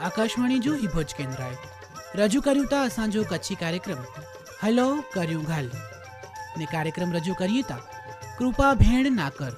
આકાશવાણી જો હિભોજ કેન્દ્રાએ રજૂ કર્યું તા અસાંજો કચ્છી કાર્યક્રમ. હલો, કર્યું ઘાલ. ને કાર્યક્રમ રજૂ કરીએ તા. કૃપા ભેણ નાકર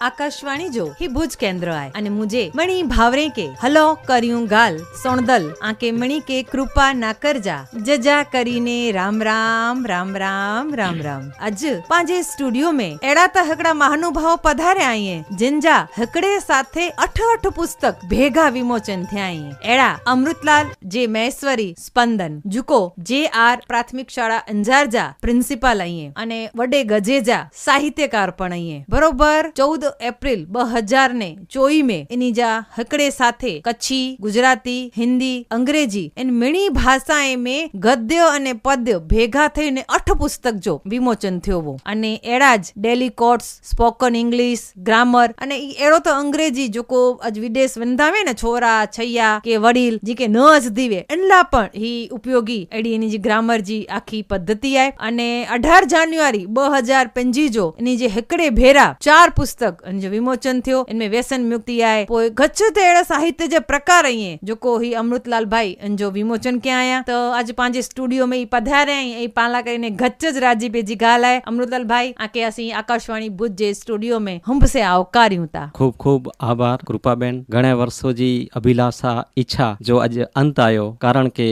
આકાશવાણી જો હી ભુજ કેન્દ્ર આય. અને મુજે મણી ભાવરે કે, હલો, કર્યું ગાલ, સોણદલ, આકે મણી કે કૃપા ના કરજા, જજા કરીને રામ રામ રામ રામ રામ રામ. અજ પાંજે સ્ટુડિયો મે એડા તા હકડા મહાનુભાવ પધારે આઈએ. જિંજા હકડે સાથે અઠ પુસ્તક ભેગા વિમોચન થયા એડા અમૃતલાલ, જે મહેશ્વરી, સ્પંદન, જુકો, જે આર પ્રાથમિક શાળા અંજારજા પ્રિન્સિપાલ આઈએ. અને વડે ગજેજા સાહિત્યકાર પણ આઈએ. બરોબર ચૌદ ચૌદ એપ્રિલ બે હજારને ચોઈમે ઇનિજા હકડે સાથે કચ્છી, ગુજરાતી, હિન્દી, અંગ્રેજી એન મીણી ભાષાએ મેં ગદ્ય અને પદ્ય ભેગા થઈને અઠ પુસ્તક જો વિમોચન થયો અને એડા જ daily courts spoken English, grammar અને એડો તો અંગ્રેજી જોકો આજ વિદેશ વંધાવે ને છોરા, છૈયા કે વડીલ જી કે ન જ દીવે એટલા પણ હી ઉપયોગી એડી એની જે ગ્રામર જી આખી પદ્ધતિ આય. અને અઢાર જાન્યુઆરી બે હજાર પંજી જો એની જે હેકડે ભેરા ચાર પુસ્તક पुस्तक जो विमोचन थियो इनमें व्यसन मुक्ति आहे पोइ गच त अहिड़ा साहित्य जा प्रकार आहिनि जेको ही अमृतलाल भाई जो विमोचन कया आहियां त अॼु पंहिंजे स्टूडियो में ई पधारिया आई ऐं पाण करे इन गच ज राजी पे जी ॻाल्हि आहे अमृतलाल भाई आके असीं आकाशवाणी भुज जे स्टूडियो में हम से आवकारियूं था खूब खूब आभार कृपा बेन घणे वर्षो जी अभिलाषा इच्छा जो अॼु अंत आयो कारण के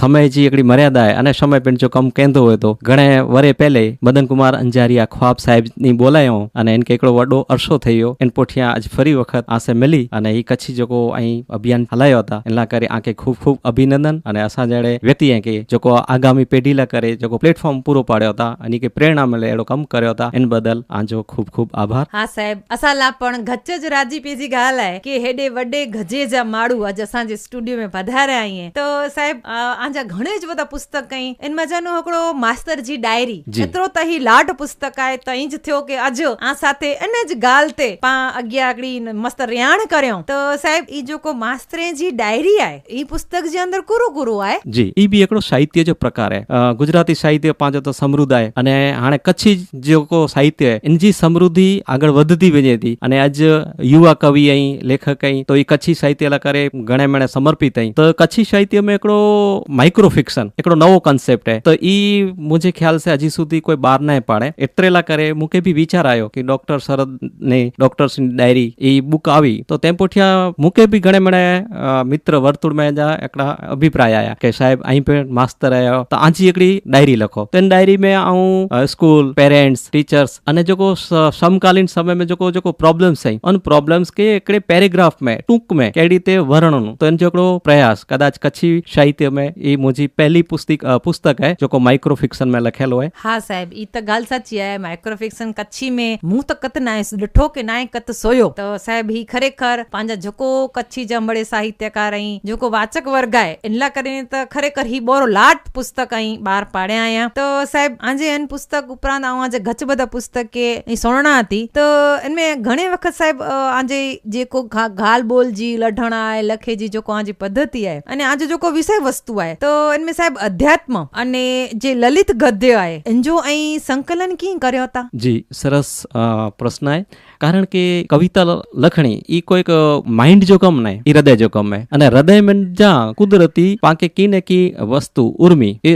समय जी हिकिड़ी मर्यादा आहे अने समय पंहिंजो कमु कंदो हुए थो घणे वरे पहले मदन कुमार अंजारिया ख्वाब साहिब नी बोलायो अने इनखे हिकिड़ो वॾो અરસો થઈ ગયો. એને પોઠિયા આજ ફરી વખત આસે મિલી અને એ કચ્છી જેકો અહીં અભિયાન હલાયો હતા. એના કરે આંકે ખૂબ ખૂબ અભિનંદન અને અસાં જડે વ્યક્તિ કે જેકો આગામી પેઢી લા કરે જેકો પ્લેટફોર્મ પૂરો પાડ્યો હતા અને કે પ્રેરણા મળે એડો કમ કર્યો હતા. એન બદલ આજો ખૂબ ખૂબ આભાર. હા સાહેબ અસાલા પણ ગચ્ચ જ રાજી પેજી ગાલાય કે હેડે વડે ગજે જા માડુ. આજ અસાં જે સ્ટુડિયો મે પધારા આઈએ તો સાહેબ આજા ઘણે જ બધા પુસ્તક કઈ એન મજાનો હકડો માસ્તરજી ડાયરી. એતરો તહી લાટ પુસ્તક આય તઈ જ થયો કે આજ આ સાથે એને જ ગાલતે પા અગ્યા આગળી મસ્ત રેણ કર્યો. તો સાહેબ, ઈ જો કો માસ્તરે જી ડાયરી આય, ઈ પુસ્તક જે અંદર કુરુ કુરુ આય. જી. ઈ બી એકડો સાહિત્ય જો પ્રકાર હે ગુજરાતી સાહિત્ય પાંચો તો સમૃદ્ધાય. અને હાણે કચ્છી જો કો સાહિત્ય એની સમૃદ્ધિ આગળ વધતી વેજેતી અને આજ યુવા કવિ અહીં, લેખક અહીં, તો ઈ કચ્છી સાહિત્ય લકારે ઘણે મેણે સમર્પિત અહીં. તો કચ્છી સાહિત્ય મેં એકડો માઇક્રો ફિક્શન એકડો નવો કન્સેપ્ટ હે તો ઈ મુજે ખ્યાલ છે, હજી સુધી કોઈ બાર ના પાડે. એટલેલા કરે, મુકે ભી વિચાર આવ્યો કે ડોક્ટર શરદ ને ડોક્ટર્સની ડાયરી એ બુક આવી, તો તેમપુઠિયા મુકે બી ઘણે મને મિત્ર વર્તુળ મેં જા એકડા અભિપ્રાય આયા કે સાહેબ અહીં પે માસ્તર આયો તો આંચી એકડી ડાયરી લખો. તેની ડાયરી મેં હું સ્કૂલ પેરેન્ટ્સ ટીચર્સ અને જોકો સમકાલીન સમય મેં જોકો જોકો પ્રોબ્લેમ્સ હઈ અન પ્રોબ્લેમ્સ કે એકડે પેરેગ્રાફ મેં, ટૂંક મેં કેડી રીતે વર્ણનું, તો એનો જોકડો પ્રયાસ, કદાચ કચ્છી સાહિત્ય મેં એ મુજી પહેલી પુસ્તિક પુસ્તક હે જોકો માઇક્રો ફિક્શન મેં લખેલો હોય હા સાહેબ, ઈ તો ગાલ સાચી હે માઇક્રો ફિક્શન કચ્છી મેં, હું તો કત ના ॾिठो की नाहे कत सोयो त साहिब ही खरेखर पंहिंजा जेको कच्छी जंबड़े साहित्यकार ऐं जेको वाचक वर्ग आहे इन लाइ करे त खरेखर ही बोरो लाट पुस्तक ऐं ॿार पाड़िया आहियां त साहिब आजे हिन पुस्तक उपरांत ऐं आज गचबद पुस्तक के सोणणा थी त इनमें घणे वक़्त साहिब आजे जेको गाल बोल जी लढण आहे लखे जी जेको आज पद्धति आहे अने आज जेको विषय वस्तु आहे त इनमें साहिब अध्यात्म अने जे ललित गद्य आहे इन जो ऐं संकलन कीअं करियो था जी सरस प्रश्न आहे કારણ કે કવિતા લખણી એ કોઈક માઇન્ડ જોખમ નહીં એ હૃદય જો હે અને હૃદયમાં જ્યાં કુદરતી પાંકે કી ને કી વસ્તુ ઉર્મી, એ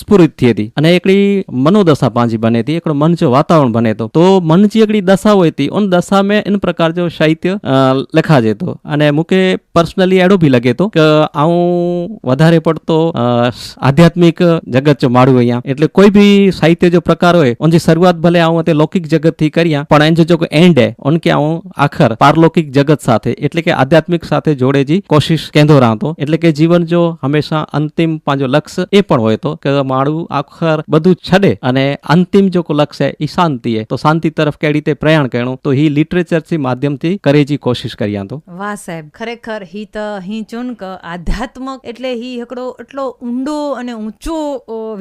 સ્ફુરિત થઈ હતી. અને એકડી મનોદશા પાંજી બને હતી, એકડો મન જો વાતાવરણ બને તો. તો મન જે એકડી દશા હોય હતી ઉન દશા મેં इन પ્રકાર જો સાહિત્ય લખા જતો. અને મુકે પર્સનલી એડો ભી લગે તો, કે આવું વધારે પડતો આધ્યાત્મિક જગત જો માળું અહીંયા. એટલે કોઈ ભી સાહિત્ય જો પ્રકાર હોય, ઓન જે શરૂઆત ભલે આવું તે લૌકિક જગતથી કર્યા, પણ એન જો जो एंड है उनके आऊं आखिर पारलौकिक जगत साथ એટલે કે આધ્યાત્મિક સાથે જોડેજી કોશિશ કેંધો રાંધો. એટલે કે જીવન જો હંમેશા અંતિમ પાંજો લક્ષ્ય એ પણ હોય તો, કે મારું આખર બધું છડે અને અંતિમ જો લક્ષ્ય એ શાંતિ હે તો શાંતિ તરફ કેવી રીતે પ્રયાણ કર્યું તો હી લિટરેચરથી માધ્યમથી કરેજી કોશિશ કર્યા તો વાહ સાહેબ, ખરેખર હી તો હી ચુનક, આધ્યાત્મક એટલે હી એકડો એટલો ઊંડો અને ઊંચો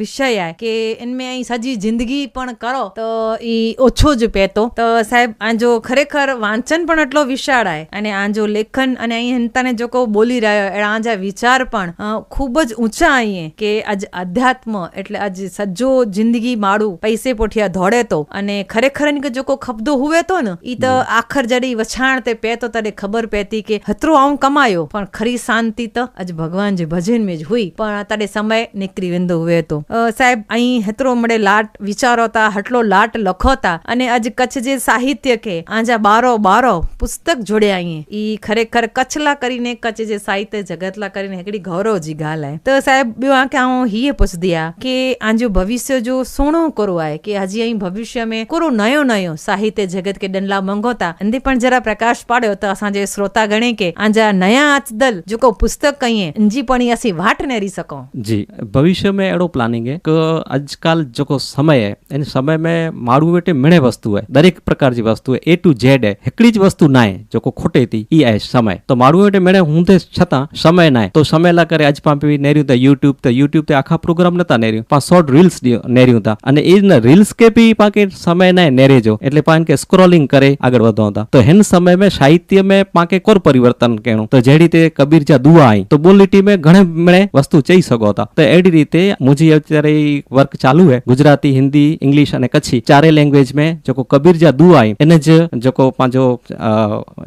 વિષય આ કે એનમે અહીં સજી જિંદગી પણ કરો, તો ઈ ઓછો જ પહેતો તો સાહેબ આંજો ખરેખર વાંચન પણ એટલો વિશાળ આય અને આંજો લેખન અને અહીં હંતાને જો કો બોલી રહ્યો એડા આંજા વિચાર પણ ખૂબ જ ઊંચા આઈએ કે આજ આધ્યાત્મ એટલે આજ સજ્જો જિંદગી માળું પૈસે પોઠિયા ધોડે તો. અને ખરેખર કે જો કો ખબદો હુવે તો ને ઈ તો આખર જડી વછાણ તે પે તો તને ખબર પેતી કે હતરો આવું કમાયો પણ ખરી શાંતિ તો આજ ભગવાન જે ભજન મેં જ હુઈ પણ તારે સમય નીકળી વેંદો હુવે તો. સાહેબ અહીં હેતરો મળે લાટ વિચારોતા હટલો લાટ લખોતા અને આજ કચ્છ જે સાહિત્ય સાહિત્ય કે આંજા બારો બારો પુસ્તક જોડ્યા અહીં ઈ ખરેખર કચલા કરીને કચે જે સાહિત્ય જગતલા કરીને હેકડી ગૌરવ જી ગાલાય તો સાહેબ બ્યો આ કે આઉં હીએ પૂછ દિયા કે આંજો ભવિષ્ય જો સોણો કરો આય કે હજી અહીં ભવિષ્ય મેં કોરો નયો નયો સાહિત્ય જગત કે ડંડલા મંગોતા. અંદે પણ જરા પ્રકાશ પાડ્યો તો અસાંજે શ્રોતા ગણે કે આંજા નયા આચદલ જો કો પુસ્તક કહીએ અંજી પણ અસી વાટ નેરી સકો જી ભવિષ્य में अहिड़ो प्लानिंग है कि अॼुकल्ह जेको समय है इन समय में माण्हू वटि मिणे वस्तू आहे दरेक प्रकार જે વસ્તુ એ ટુ ઝેડ હે જ વસ્તુ નાય જોકો ખોટી હતી, ઈ આય સમય. તો મારું એટલે મેણે હું તે છતાં સમય નાય. તો સમયલા કરે આજ પાંપી નેર્યું તા યુટ્યુબ તો. યુટ્યુબ તે આખા પ્રોગ્રામ નતા નેર્યું. પણ શોર્ટ રીલ્સ નેર્યું તા. અને એ જ રીલ્સ કે બી પાકે સમય નાય નેરેજો એટલે પાન સ્ક્રોલિંગ કરે, આગળ વધો હતા તો હેન સમય મેં સાહિત્ય મેં પાકે કોર પરિવર્તન કેણું. તો જેડી તે કબીર જા દુઆ આઈ. તો બોલ મેં ઘણે મેળે વસ્તુ ચઈ શકો હતા તો એડી રીતે મુજી અત્યારે વર્ક ચાલુ હે. ગુજરાતી, હિન્દી ઇંગ્લિશ અને કચ્છી ચારે લેંગ્વેજ મેં જોકો કબીર જા દુઆ आई इन जो जेको पंहिंजो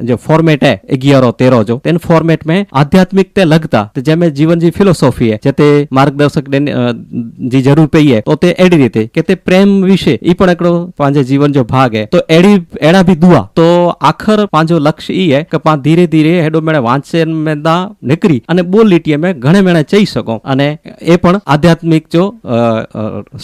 जो फॉर्मेट है एगियारो तेरहों जो इन फॉर्मेट में आध्यात्मिक ते लगता त जंहिंमें जीवन जी फिलोसॉफी है जिते मार्गदर्शक जी ज़रूरु पई आहे उते अहिड़ी रीते की ते प्रेम विषय ई पण हिकिड़ो पंहिंजे जीवन जो भाग है तो अहिड़ी अहिड़ा बि दुआ तो आख़िर पंहिंजो लक्ष्य ई है के पाण धीरे धीरे हेॾो मेणे वांचन में ता निकिरी अने ॿोल લીટીએ મેં ઘણે મેણે ચઈ શકો અને એ પણ આધ્યાત્મિક જો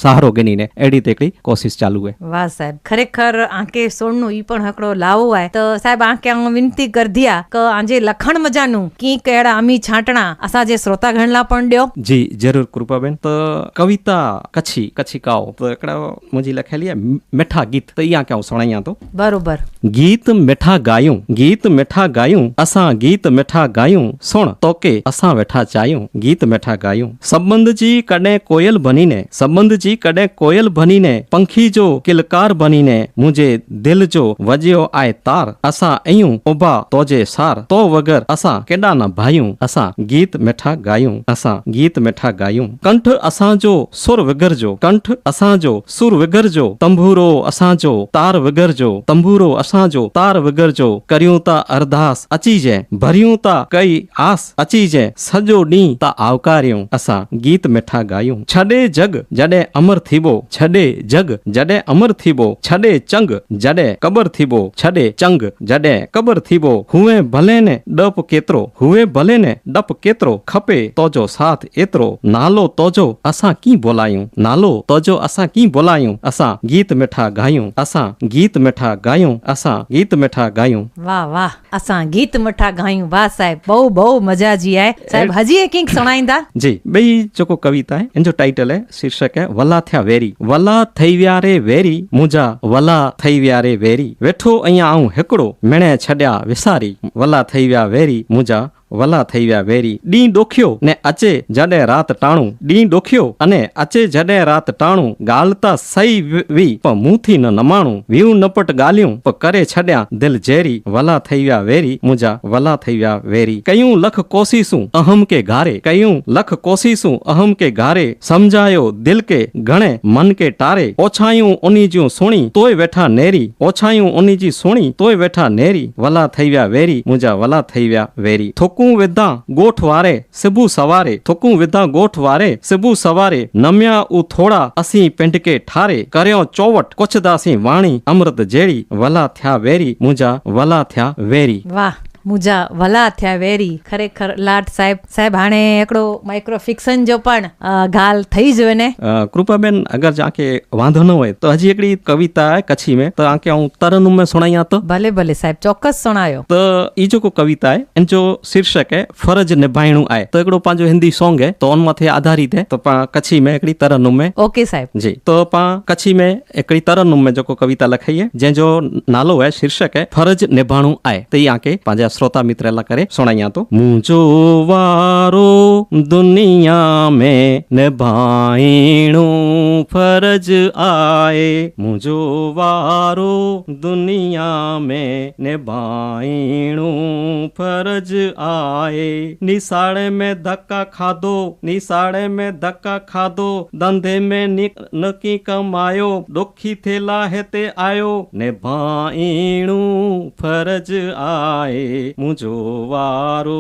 સહારો ગણીને એડી તેકડી કોશિશ ચાલુ હે વાહ સાહેબ ખરેખર આંકે સોળનું ઈ પણ હકડો લાવો આય તો સાહેબ આ કે વિનંતી કર દિયા કે આજે લખણ મજાનું કી કેડા અમી છાંટણા આસા જે શ્રોતા ગણલા પણ ડ્યો? જી જરૂર કૃપાબેન. તો કવિતા કચ્છી કચ્છી કાઓ તો એકડા મુજી લખેલી મીઠા ગીત. તો ઈયા કે હું સુણાયા તો? બરોબર. ગીત મીઠા ગાયું ગીત મીઠા ગાયું અસા ગીત મીઠા ગાયું સુણ તો કે અસા બેઠા ચાયું ગીત મીઠા ગાયું. સંબંધજી કડે કોયલ બનીને સંબંધજી કડે કોયલ બનીને પંખી જો કિલકાર બનીને મુજે દિલ दिल जो वजियो आहे तार असां आहियूं उभा तोजे सार तो वग़ैर असां केॾा न भायूं असां गीत मिठा गायूं असां गीत मिठा गायूं कंठ असांजो सुर विगरजो कंठ असांजो सुर विगरजो तंबूरो असांजो तार विगरजो तंबूरो असांजो तार विगरजो करियूं था अरदास अची जंहिं भरियूं था कई आस अची जंहिं सॼो ॾींहुं था आवकारियूं असां गीत मिठा गायूं छॾे जग जॾहिं अमर थीबो छॾे जग जॾहिं अमर थीबो छॾे चंग जॾहिं ભલે કબર થીબો છડે ચંગ જડે કબર થીબો હુએ ભલે ને ડપ કેતરો હુએ ભલે ને ડપ કેતરો ખપે તોજો સાથ એતરો નાલો તોજો અસાં કી બોલાયું નાલો તોજો અસાં કી બોલાયું અસાં ગીત મીઠા ગાયું અસાં ગીત મીઠા ગાયું અસાં ગીત મીઠા ગાયું. વાહ વાહ અસાં ગીત મીઠા ગાયું. વાહ સાહેબ બહુ બહુ મજા જી આય. સાહેબ હજી એક એક સુણાઈંદા જી બેઈ જોકો કવિતા है इनजो टाइटल है शीर्षक है वला थ्या वेरी वला थई व्यारे वेरी मुजा वला थई व्यारे वे वेरी वेठो अया आऊं हिकिड़ो मिणे छॾिया विसारी वला थी विया वेरी मुंहिंजा વલા થઈ ગયા વેરી. ડી ડોખ્યો ને અચે જડે રાત ટાણું. ડી ડોખ્યો અને અચે જડે રાત ટાણું. ગાલતા સઈ વી પ મુથી ન નમાણું. વીવ નપટ ગાલ્યું. પ કરે છડ્યા દિલ ઝેરી. વલા થઈ ગયા વેરી. મુજા વલા થઈ ગયા વેરી. કયું લખ કોશીશું? અહમ કે ઘારે. કયું લખ કોશીશું? અહમ કે ઘારે. સમજાયો દિલ કે ગણે મન કે ટારે. ઓછાયું ઓનીજ્યું સુણી. તોય વેઠા નેરી. ઓછાયું ઓનીજી સુણી. તોય વેઠા નેરી. વલા થઈ ગયા વેરી. મુજા વલા થઈ ગયા વેરી. થોકું વિદ્યા ગોઠ વારે સિબુ સવારે થોકું વિદ્યા ગોઠ વારે સિબુ સવારે નમ્યા ઉ થોડા અસી પિંડકે ઠારે કર્યો ચોવટ કોચદાસી વાણી અમૃત જેડી વલા થયા વેરી મુંજા વલા થયા વેરી વાહ મુજા વલા થયા વેરી ખરેખર લાટ સાહેબ સાહેબ હાણે એકડો માઇક્રો ફિક્શન જો પણ ગાલ થઈ જ ને કૃપાબેન અગર જાકે વાંધો ન હોય તો હજી એકડી કવિતા કચ્છી મેં તો આકે હું તરન મેં સુણાયા તો ભલે ભલે સાહેબ ચોક્કસ સુણાયો તો ઈ જો કો કવિતા है इन जो शीर्षक है फर्ज निभाइणो आहे तो हिकिड़ो पंहिंजो हिंदी सॉन्ग है तो उन मथे आधारित है तो पाण कच्छी में हिकिड़ी तरनुम में ओके साहिब जी तो पाण कच्छी में हिकिड़ी तरनुम में जेको कविता लखाई है जंहिंजो नालो है शीर्षक है फर्ज निभाइणो आहे त इहा के पंहिंजा શ્રોતા મિત્ર એલા કરે સુણાયા તો મુજો વારો દુનિયા મે નિભાઈણું ફરજ આય મુજો વારો દુનિયા મે નિભાઈણું ફરજ આય નિસાળે મે ધક્કા ખાધો નિસાળે મે ધક્કા ખાધો ધંધે મે નકી કમાયો દુખી થેલા હે તે આયો ને ભાઈણું ફરજ આય मुझो वारो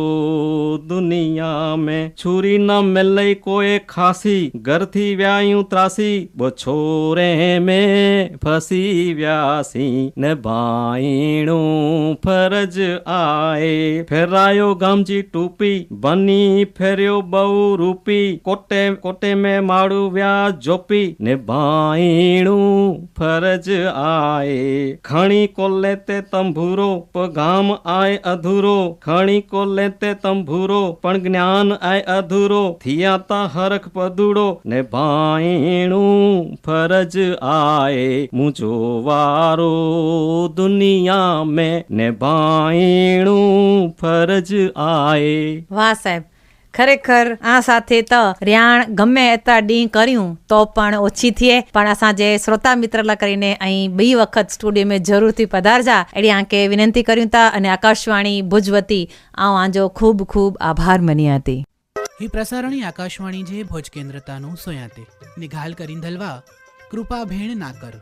दुनिया में छुरी न मिले कोई खासी घर थी व्यायूं त्रासी वो छोरे में फसी व्यासी निभाइणो फर्ज आए फेरायो गामजी टूपी बनी फेरियो बहु रूपी कोटे कोटे में माड़ू व्या जोपी निभाइणो फर्ज आए खणी कोले ते तंबूरो पगाम आए અધૂરો ખણીકો લેતે તંભૂરો, પણ જ્ઞાન આય અધૂરો થિયાતા હરખ પદુડો, ને ભાઈણું ફરજ આય મુજો વારો દુનિયા મેં, ને ભાઈણું ફરજ આય. વાહ સાહેબ ખરેખર આ સાથે ત ર્યાણ ગમે એતા ડી કર્યું તો પણ ઓછી થઈએ પણ અસાં જે શ્રોતા મિત્રલા કરીને અહીં બી વખત સ્ટુડિયો મેં જરૂરથી પધારજા. એડી આંકે વિનંતી કર્યું તા અને આકાશવાણી ભુજવતી આ આંજો ખૂબ ખૂબ આભાર મની હતી હી પ્રસારણી આકાશવાણી જે ભોજ કેન્દ્રતાનું સોયાતે. નિઘાલ કરીન ધલવા, કૃપા ભેણ ના કર.